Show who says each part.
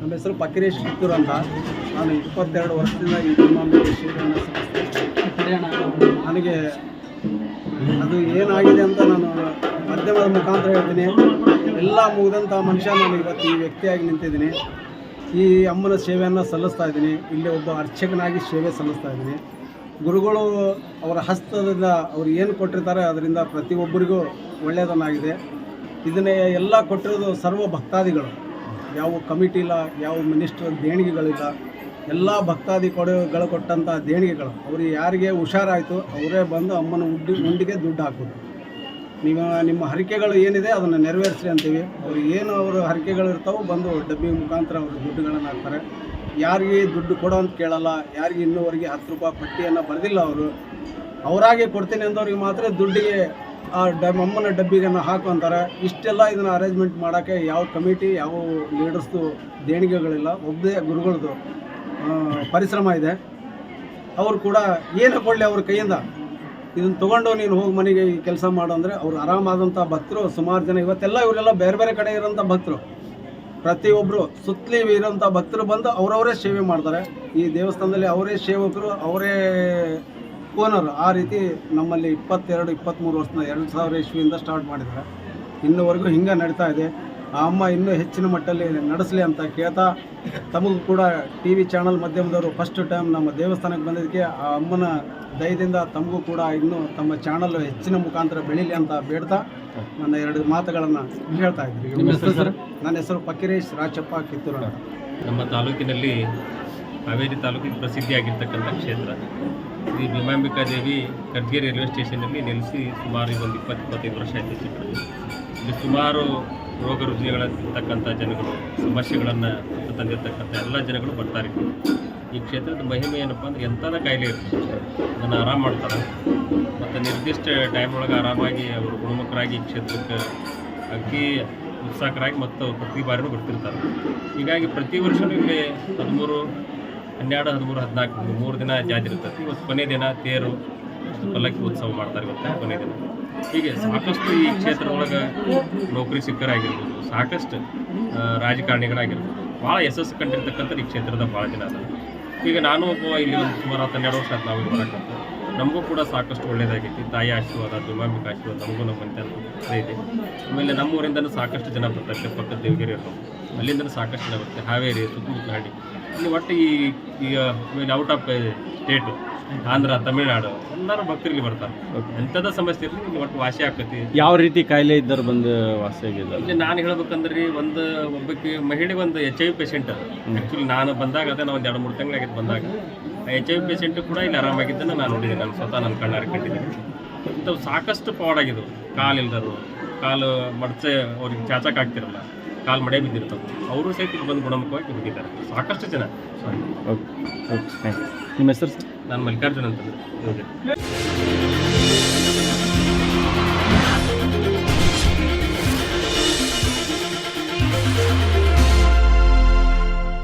Speaker 1: ನಮ್ಮ ಹೆಸರು ಪಕಿರೇಶ್ ಕಿತ್ತೂರು ಅಂತ. ನಾನು ಇಪ್ಪತ್ತೆರಡು ವರ್ಷದಿಂದ ಈ ಧರ್ಮಾಂಬಿಕೆ ಸಲ್ಲಿಸ್ತೀನಿ ನನಗೆ ಅದು ಏನಾಗಿದೆ ಅಂತ ನಾನು ಮಾಧ್ಯಮದ ಮುಖಾಂತರ ಹೇಳ್ತೀನಿ. ಎಲ್ಲ ಮುಗಿದಂಥ ಮನುಷ್ಯ ನಾನು ಇವತ್ತು ಈ ವ್ಯಕ್ತಿಯಾಗಿ ನಿಂತಿದ್ದೀನಿ. ಈ ಅಮ್ಮನ ಸೇವೆಯನ್ನು ಸಲ್ಲಿಸ್ತಾ ಇದ್ದೀನಿ. ಇಲ್ಲಿ ಒಬ್ಬ ಅರ್ಚಕನಾಗಿ ಸೇವೆ ಸಲ್ಲಿಸ್ತಾ ಇದ್ದೀನಿ. ಗುರುಗಳು ಅವರ ಹಸ್ತದಿಂದ ಅವ್ರು ಏನು ಕೊಟ್ಟಿರ್ತಾರೆ ಅದರಿಂದ ಪ್ರತಿಯೊಬ್ಬರಿಗೂ ಒಳ್ಳೆಯದನ್ನಾಗಿದೆ. ಇದನ್ನೇ ಎಲ್ಲ ಕೊಟ್ಟಿರೋದು ಸರ್ವ ಭಕ್ತಾದಿಗಳು ಯಾವ ಕಮಿಟಿ ಇಲ್ಲ, ಯಾವ ಮಿನಿಸ್ಟರ್ ದೇಣಿಗೆಗಳಿಲ್ಲ, ಎಲ್ಲ ಭಕ್ತಾದಿ ಕೊಡುಗಳು ಕೊಟ್ಟಂಥ ದೇಣಿಗೆಗಳು. ಅವ್ರಿಗೆ ಯಾರಿಗೆ ಹುಷಾರಾಯಿತು, ಅವರೇ ಬಂದು ಅಮ್ಮನ ಉಡ್ಡಿ ಉಂಡಿಗೆ ದುಡ್ಡು ಹಾಕೋದು. ನೀವು ನಿಮ್ಮ ಹರಿಕೆಗಳು ಏನಿದೆ ಅದನ್ನು ನೆರವೇರಿಸಿ ಅಂತೀವಿ. ಅವ್ರು ಏನು ಅವರು ಹರಿಕೆಗಳು ಇರ್ತಾವೆ ಬಂದು ಡಬ್ಬಿ ಮುಖಾಂತರ ಅವರು ದುಡ್ಡುಗಳನ್ನು ಹಾಕ್ತಾರೆ. ಯಾರಿಗೆ ದುಡ್ಡು ಕೊಡೋ ಅಂತ ಕೇಳಲ್ಲ, ಯಾರಿಗೆ ಇನ್ನೂವರೆಗೆ ಹತ್ತು ರೂಪಾಯಿ ಪಟ್ಟಿಯನ್ನು ಬರೆದಿಲ್ಲ ಅವರು. ಅವರಾಗೆ ಕೊಡ್ತೀನಿ ಅಂದವ್ರಿಗೆ ಮಾತ್ರ ದುಡ್ಡಿಗೆ ಆ ಡಬ್ ಅಮ್ಮನ ಡಬ್ಬಿಗನ್ನು ಹಾಕು ಅಂತಾರೆ ಇಷ್ಟೆಲ್ಲ ಇದನ್ನು ಅರೇಂಜ್ಮೆಂಟ್ ಮಾಡೋಕ್ಕೆ ಯಾವ ಕಮಿಟಿ ಯಾವ ಲೀಡರ್ಸ್ದು ದೇಣಿಗೆಗಳಿಲ್ಲ. ಒಬ್ಬದೇ ಗುರುಗಳದ್ದು ಪರಿಶ್ರಮ ಇದೆ. ಅವರು ಕೂಡ ಏನು ಕೊಡಲಿ ಅವ್ರ ಕೈಯಿಂದ ಇದನ್ನು ತೊಗೊಂಡು ನೀನು ಹೋಗಿ ಮನೆಗೆ ಈ ಕೆಲಸ ಮಾಡು ಅಂದರೆ ಅವ್ರು ಆರಾಮಾದಂಥ ಭಕ್ತರು, ಸುಮಾರು ಜನ ಇವತ್ತೆಲ್ಲ ಇವರೆಲ್ಲ ಬೇರೆ ಬೇರೆ ಕಡೆ ಇರೋಂಥ ಭಕ್ತರು. ಪ್ರತಿಯೊಬ್ಬರು ಸುತ್ತಲಿ ಇರೋಂಥ ಭಕ್ತರು ಬಂದು ಅವರವರೇ ಸೇವೆ ಮಾಡ್ತಾರೆ. ಈ ದೇವಸ್ಥಾನದಲ್ಲಿ ಅವರೇ ಸೇವಕರು, ಅವರೇ ಓನರು ಆ ರೀತಿ ನಮ್ಮಲ್ಲಿ ಇಪ್ಪತ್ತೆರಡು ಇಪ್ಪತ್ತ್ಮೂರು ವರ್ಷದ ಎರಡು ಸಾವಿರ ಇಸ್ವಿಯಿಂದ ಸ್ಟಾರ್ಟ್ ಮಾಡಿದ್ದಾರೆ. ಇನ್ನುವರೆಗೂ ಹಿಂಗೆ ನಡೀತಾ ಇದೆ. ಆ ಅಮ್ಮ ಇನ್ನೂ ಹೆಚ್ಚಿನ ಮಟ್ಟದಲ್ಲಿ ನಡೆಸಲಿ ಅಂತ ಕೇಳ್ತಾ ತಮಗೂ ಕೂಡ ಟಿ ವಿ ಚಾನಲ್ ಮಾಧ್ಯಮದವರು ಫಸ್ಟ್ ಟೈಮ್ ನಮ್ಮ ದೇವಸ್ಥಾನಕ್ಕೆ ಬಂದಿದ್ದಕ್ಕೆ ಆ ಅಮ್ಮನ ದಯದಿಂದ ತಮಗೂ ಕೂಡ ಇನ್ನೂ ತಮ್ಮ ಚಾನಲ್ ಹೆಚ್ಚಿನ ಮುಖಾಂತರ ಬೆಳೀಲಿ ಅಂತ ಬೇಡ್ತಾ ನನ್ನ ಎರಡು ಮಾತುಗಳನ್ನು ಹೇಳ್ತಾ ಇದ್ದೀನಿ. ನನ್ನ ಹೆಸರು ಪಕ್ಕಿರೇಶ್ ರಾಜಪ್ಪ ಕಿತ್ತೂರು
Speaker 2: ನಮ್ಮ ತಾಲೂಕಿನಲ್ಲಿ ಹಾವೇರಿ ತಾಲೂಕಿಗೆ ಪ್ರಸಿದ್ಧಿಯಾಗಿರ್ತಕ್ಕಂಥ ಕ್ಷೇತ್ರ. ಶ್ರೀ ಭೀಮಾಂಬಿಕಾ ದೇವಿ ಕರ್ಗೇರಿ ರೈಲ್ವೆ ಸ್ಟೇಷನಲ್ಲಿ ನೆಲೆಸಿ ಸುಮಾರು ಒಂದು ಇಪ್ಪತ್ತು ಇಪ್ಪತ್ತೈದು ವರ್ಷ ಆಯಿತು ಚಿತ್ರದುರ್ಗ. ಇಲ್ಲಿ ಸುಮಾರು ರೋಗ ರುಜಿನಗಳಿರ್ತಕ್ಕಂಥ ಜನಗಳು, ಸಮಸ್ಯೆಗಳನ್ನು ತಂದಿರ್ತಕ್ಕಂಥ ಎಲ್ಲ ಜನಗಳು ಬರ್ತಾರೆ ಈ ಕ್ಷೇತ್ರದ ಮಹಿಮೆ ಏನಪ್ಪ ಅಂದರೆ ಎಂಥದ ಕಾಯಿಲೆ ಇರ್ತದೆ ಅದನ್ನು ಆರಾಮ ಮಾಡ್ತಾರೆ. ಮತ್ತು ನಿರ್ದಿಷ್ಟ ಟೈಮ್ ಒಳಗೆ ಆರಾಮಾಗಿ ಅವರು ಗುಣಮುಖರಾಗಿ ಈ ಕ್ಷೇತ್ರಕ್ಕೆ ಅಕ್ಕಿ ಉತ್ಸಾಹಕರಾಗಿ ಮತ್ತು ಪ್ರತಿ ಬಾರಿನೂ ಬರ್ತಿರ್ತಾರೆ. ಹೀಗಾಗಿ ಪ್ರತಿ ವರ್ಷವೂ ಇಲ್ಲಿ ಹದಿಮೂರು ಹನ್ನೆರಡು ಹದಿಮೂರು ಹದಿನಾಲ್ಕು, ಮೂರು ದಿನ ಜಾತ್ರೆ ಇರ್ತದೆ ಇವತ್ತು ಕೊನೆ ದಿನ ತೇರು, ಪಲ್ಲಕ್ಕಿ ಉತ್ಸವ ಮಾಡ್ತಾರೆ ಇವತ್ತು ಕೊನೆ ದಿನ. ಹೀಗೆ ಸಾಕಷ್ಟು ಈ ಕ್ಷೇತ್ರ ಒಳಗೆ ನೌಕರಿ ಸಿಕ್ಕರಾಗಿರ್ಬೋದು ಸಾಕಷ್ಟು ರಾಜಕಾರಣಿಗಳಾಗಿರ್ಬೋದು. ಭಾಳ ಯಶಸ್ಸು ಕಂಡಿರ್ತಕ್ಕಂಥ ಈ ಕ್ಷೇತ್ರದ ಭಾಳ ಜನ ಅದ ಈಗ ನಾನು ಒಬ್ಬ ಇಲ್ಲಿ ಒಂದು ಸುಮಾರು ಹತ್ತು ಹನ್ನೆರಡು ವರ್ಷ ನಾವು ಬರಕಂತ. ನಮಗೂ ಕೂಡ ಸಾಕಷ್ಟು ಒಳ್ಳೆಯದಾಗೈತಿ ತಾಯಿ ಆಶೀರ್ವಾದ ದುಮಾಮಿಕ ಆಶೀರ್ವಾದ ನಮಗೂ ನಮ್ಮ ಇದೆ. ಆಮೇಲೆ ನಮ್ಮೂರಿಂದನೂ ಸಾಕಷ್ಟು ಜನ ಬರ್ತಾರೆ. ಪಕ್ಕದ ದೇವಗಿರಿ ಅಲ್ಲಿಂದನೂ ಸಾಕಷ್ಟು ಜನ ಬರ್ತಾರೆ. ಹಾವೇರಿ ಸುತ್ತಮುತ್ತ ಹಳ್ಳಿ ಇಲ್ಲಿ ಒಟ್ಟು ಈ ಈಗ out of state Andhra Tamil Nadu ಎಲ್ಲರೂ ಭಕ್ತರಿಗೆ ಬರ್ತಾರೆ. ಎಂಥದ ಸಮಸ್ಯೆ ಇರಲಿ ಇಲ್ಲಿ ಒಟ್ಟು ವಾಸಿ ಆಗ್ತೈತಿ.
Speaker 3: ಯಾವ ರೀತಿ ಕಾಯಿಲೆ ಇದ್ದರು ಬಂದು ವಾಸಿಯಾಗಿದ್ದಾರೆ
Speaker 2: ಇಲ್ಲಿ ನಾನು ಹೇಳ್ಬೇಕಂದ್ರೆ ಒಂದು ಒಬ್ಬಕ್ಕೆ ಮಹಿಳೆಗೆ ಒಂದು H I V patient actually ನಾನು ಬಂದಾಗ ಅದೇ ಒಂದು ಎರಡು ಮೂರು ತಿಂಗಳಾಗಿದ್ದು ಬಂದಾಗ. ಎಚ್ ಐ ವಿ ಪೇಷೆಂಟು ಕೂಡ ಇಲ್ಲಿ ಆರಾಮಾಗಿದ್ದನ್ನು ನಾನು ನೋಡಿದ್ದೀನಿ. ನಾನು ಸ್ವತಃ ನನ್ನ ಕಣ್ಣಾರೆ ಕಂಡಿದ್ದೀನಿ. ಇಂಥವು ಸಾಕಷ್ಟು ಪಾಡಾಗಿದ್ದವು ಕಾಲು ಇಲ್ದರು ಕಾಲು ಮಡಚೆ ಅವ್ರಿಗೆ ಚಾಚಕ್ ಆಗ್ತಿರಲ್ಲ ಕಾಲು ಮಡೆ ಬಿದ್ದಿರ್ತವೆ. ಅವರು ಸಹಿತ ಇಲ್ಲಿ ಬಂದು ಗುಣಮುಖವಾಗಿ ಹೋಗಿದ್ದಾರೆ ಸಾಕಷ್ಟು ಜನ.
Speaker 3: ಓಕೆ ಓಕೆ ಥ್ಯಾಂಕ್ ನಿಮ್ಮ ಹೆಸರು ಸರ್?
Speaker 2: ನಾನು ಮಲ್ಲಿಕಾರ್ಜುನ್ ಅಂತಂದ್ರೆ